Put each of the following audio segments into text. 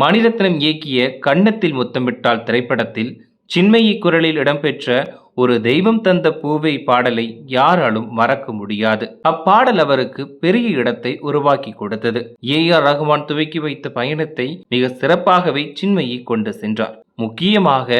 மணிரத்னம் இயக்கிய கன்னத்தில் முத்தமிட்டால் திரைப்படத்தில் சின்மயி குரலில் இடம்பெற்ற ஒரு தெய்வம் தந்த பூவை பாடலை யாராலும் மறக்க முடியாது. அப்பாடல் அவருக்கு பெரிய இடத்தை உருவாக்கி கொடுத்தது. ஏ ஆர் ரகுமான் துவக்கி வைத்த பயணத்தை மிக சிறப்பாகவே சின்மயி கொண்டு சென்றார். முக்கியமாக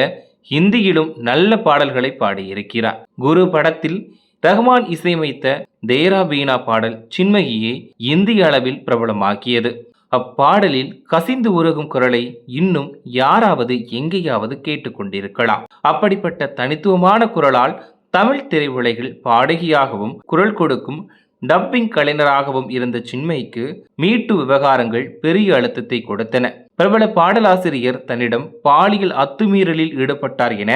ஹிந்தியிலும் நல்ல பாடல்களை பாடியிருக்கிறார். குரு படத்தில் ரஹ்மான் இசையமைத்த தேரா பீனா பாடல் சின்மையை இந்திய அளவில் பிரபலமாக்கியது. அப்பாடலில் கசிந்து உருகும் குரலை இன்னும் யாராவது எங்கேயாவது கேட்டுக்கொண்டிருக்கலாம். அப்படிப்பட்ட தனித்துவமான குரலால் தமிழ் திரையுலகில் பாடகியாகவும் குரல் கொடுக்கும் டப்பிங் கலைஞராகவும் இருந்த சின்மைக்கு மீட்டு விவகாரங்கள் பெரிய அழுத்தத்தை கொடுத்தன. பிரபல பாடலாசிரியர் தன்னிடம் பாலியல் அத்துமீறலில் ஈடுபட்டார் என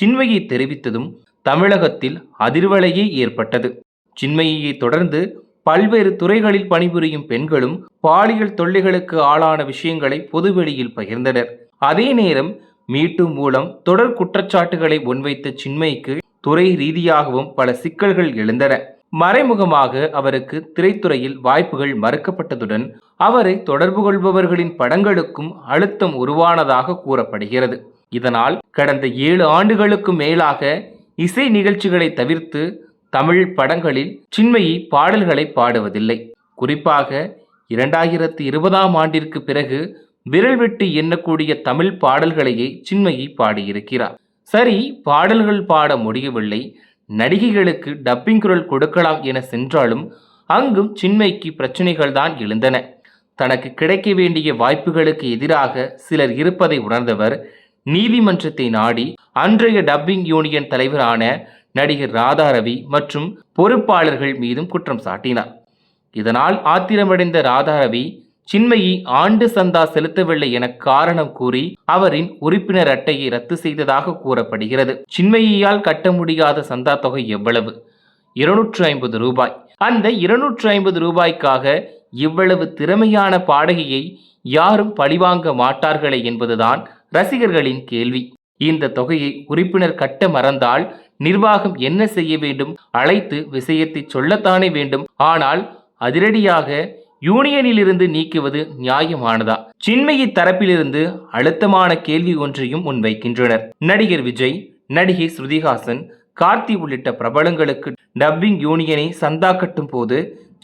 சின்மையை தெரிவித்ததும் தமிழகத்தில் அதிர்வலையே ஏற்பட்டது. சின்மையை தொடர்ந்து பல்வேறு துறைகளில் பணிபுரியும் பெண்களும் பாலியல் தொல்லைகளுக்கு ஆளான விஷயங்களை பொதுவெளியில் பகிர்ந்தனர். அதே நேரம் மீட்டு மூலம் தொடர் குற்றச்சாட்டுகளை முன்வைத்த சின்மைக்கு துறை ரீதியாகவும் பல சிக்கல்கள் எழுந்தன. மறைமுகமாக அவருக்கு திரைத்துறையில் வாய்ப்புகள் மறுக்கப்பட்டதுடன் அவரை தொடர்பு கொள்பவர்களின் படங்களுக்கும் அழுத்தம் உருவானதாக கூறப்படுகிறது. இதனால் கடந்த ஏழு ஆண்டுகளுக்கு மேலாக இசை நிகழ்ச்சிகளை தவிர்த்து தமிழ் படங்களில் சின்மயி பாடல்களை பாடுவதில்லை. குறிப்பாக இரண்டாயிரத்தி இருபதாம் ஆண்டிற்கு பிறகு விரல் விட்டு எண்ணக்கூடிய தமிழ் பாடல்களையே சின்மயி பாடியிருக்கிறார். சரி பாடல்கள் பாட முடியவில்லை. நடிகைகளுக்கு டப்பிங் குரல் கொடுக்கலாம் என சென்றாலும் அங்கும் சின்மைக்கு பிரச்சனைகள் தான் எழுந்தன. தனக்கு கிடைக்க வேண்டிய வாய்ப்புகளுக்கு எதிராக சிலர் இருப்பதை உணர்ந்தவர் நீதிமன்றத்தை நாடி அன்றைய டப்பிங் யூனியன் தலைவரான நடிகர் ராதாரவி மற்றும் பொறுப்பாளர்கள் மீதும் குற்றம் சாட்டினார். இதனால் ஆத்திரமடைந்த ராதாரவி சின்மயி ஆண்டு சந்தா செலுத்தவில்லை என காரணம் கூறி அவரின் உறுப்பினர் அட்டையை ரத்து செய்ததாக கூறப்படுகிறது. சின்மயியால் கட்ட முடியாத சந்தா தொகை எவ்வளவு? இருநூற்று ஐம்பது ரூபாய். அந்த இருநூற்று ஐம்பது ரூபாய்க்காக இவ்வளவு திறமையான பாடகியை யாரும் பழிவாங்க மாட்டார்களே என்பதுதான் ரசிகர்களின் கேள்வி. இந்த தொகையை உறுப்பினர் கட்ட மறந்தால் நிர்வாகம் என்ன செய்ய வேண்டும்? அழைத்து விஷயத்தை சொல்லத்தானே வேண்டும். ஆனால் அதிரடியாக யூனியனிலிருந்து நீக்குவது நியாயமானதா? சின்மயி தரப்பிலிருந்து அழுத்தமான கேள்வி ஒன்றையும் முன்வைக்கின்றனர். நடிகர் விஜய் நடிகை ஸ்ருதிஹாசன் கார்த்தி உள்ளிட்ட பிரபலங்களுக்கு டப்பிங் யூனியனை சந்தா கட்டும் போது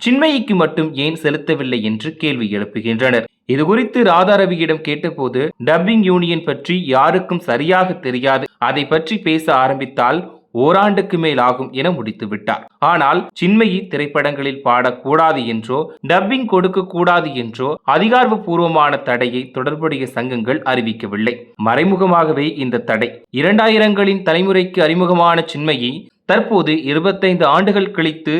சின்மயிக்கு மட்டும் ஏன் செலுத்தவில்லை என்று கேள்வி எழுப்புகின்றனர். இது குறித்து ராதாரவியிடம் கேட்டபோது டப்பிங் யூனியன் பற்றி யாருக்கும் சரியாக தெரியாது. அதை பற்றி பேச ஆரம்பித்தால் ஓராண்டுக்கு மேல் ஆகும் என முடித்து விட்டார். ஆனால் சின்மயி திரைப்படங்களில் பாடக்கூடாது என்றோ டப்பிங் கொடுக்க கூடாது என்றோ அதிகாரப்பூர்வமான தடையை தொடர்புடைய சங்கங்கள் அறிவிக்கவில்லை. மறைமுகமாகவே இந்த தடை. இரண்டாயிரங்களின் தலைமுறைக்கு அறிமுகமான சின்மயி தற்போது இருபத்தைந்து ஆண்டுகள் கழித்து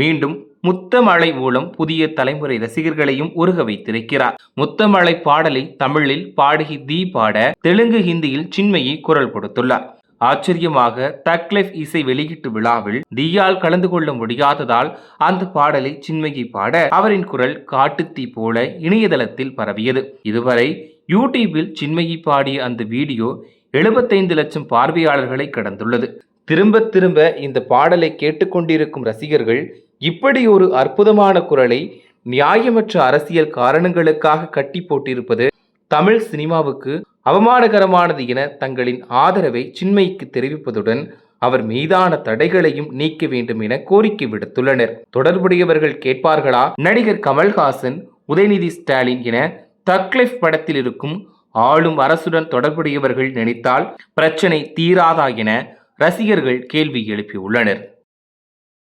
மீண்டும் முத்தமழை மூலம் புதிய தலைமுறை ரசிகர்களையும் உருக வைத்திருக்கிறார். முத்தமழை பாடலை தமிழில் பாடகி தீ பாட தெலுங்கு ஹிந்தியில் சின்மயி குரல் கொடுத்துள்ளார். ஆச்சரியமாக தக்லெஃப் இசை வெளியீட்டு விழாவில் தீயால் கலந்து கொள்ள முடியாததால் அந்த பாடலை சின்மையை பாட அவரின் குரல் காட்டுத்தீ போல இணையதளத்தில் பரவியது. இதுவரை யூடியூபில் சின்மையை பாடிய அந்த வீடியோ எழுபத்தைந்து லட்சம் பார்வையாளர்களை கடந்துள்ளது. திரும்ப திரும்ப இந்த பாடலை கேட்டுக்கொண்டிருக்கும் ரசிகர்கள் இப்படி ஒரு அற்புதமான குரலை நியாயமற்ற அரசியல் காரணங்களுக்காக கட்டி போட்டிருப்பது தமிழ் சினிமாவுக்கு அவமானகரமானது என தங்களின் ஆதரவை சின்மைக்கு தெரிவிப்பதுடன் அவர் மீதான தடைகளையும் நீக்க வேண்டும் என கோரிக்கை விடுத்துள்ளனர். தொடர்புடையவர்கள் கேட்பார்களா? நடிகர் கமல்ஹாசன் உதயநிதி ஸ்டாலின் என தக்லைஃப் படத்தில் இருக்கும் ஆளும் அரசுடன் தொடர்புடையவர்கள் நினைத்தால் பிரச்சனை தீராதா என ரசிகர்கள் கேள்வி எழுப்பியுள்ளனர்.